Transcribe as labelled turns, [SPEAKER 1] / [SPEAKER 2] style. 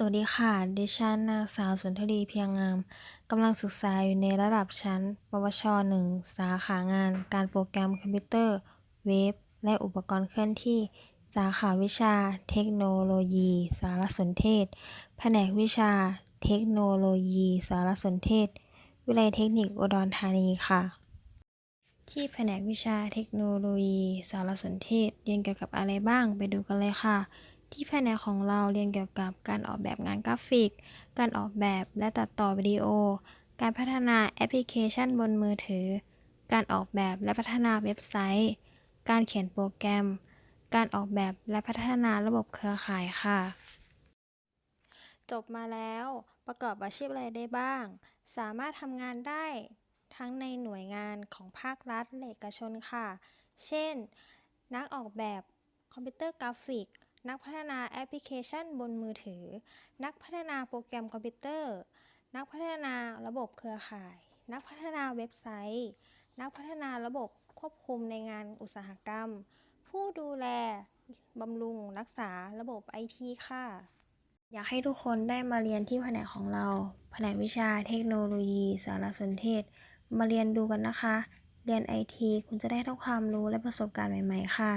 [SPEAKER 1] สวัสดีค่ะ ดิฉันนางสาวสุนทรีเพียงงาม กำลังศึกษาอยู่ในระดับชั้น ปวช 1 สาขางาน การโปรแกรมคอมพิวเตอร์ เว็บ และอุปกรณ์เคลื่อนที่ สาขาวิชา เทคโนโลยี สารสนเทศ แผนกวิชา เทคโนโลยี สารสนเทศ วิทยาลัยเทคนิคอุดรธานีค่ะ ที่แผนกวิชาเทคโนโลยี สารสนเทศ เรียนเกี่ยวกับอะไรบ้าง ไปดูกันเลยค่ะ ที่แผนกของเราเรียนเกี่ยวกับการออกแบบงานกราฟิก การออกแบบและตัดต่อวิดีโอ การพัฒนาแอปพลิเคชันบนมือถือ การออกแบบและพัฒนาเว็บไซต์ การเขียนโปรแกรม การออกแบบและพัฒนาระบบเครือข่ายค่ะ จบมาแล้วประกอบอาชีพอะไรได้บ้าง สามารถทำงานได้ทั้งในหน่วยงานของภาครัฐและเอกชนค่ะ เช่น นักออกแบบคอมพิวเตอร์กราฟิก นักพัฒนาแอปพลิเคชันบนมือถือ นักพัฒนาโปรแกรมคอมพิวเตอร์ นักพัฒนาระบบเครือข่าย นักพัฒนาเว็บไซต์ นักพัฒนาระบบควบคุมในงานอุตสาหกรรม ผู้ดูแลบำรุงรักษาระบบไอทีค่ะ อยากให้ทุกคนได้มาเรียนที่แผนกของเรา แผนกวิชาเทคโนโลยีสารสนเทศ มาเรียนดูกันนะคะ เรียนไอทีคุณจะได้ทั้งความรู้และประสบการณ์ใหม่ ๆ ค่ะ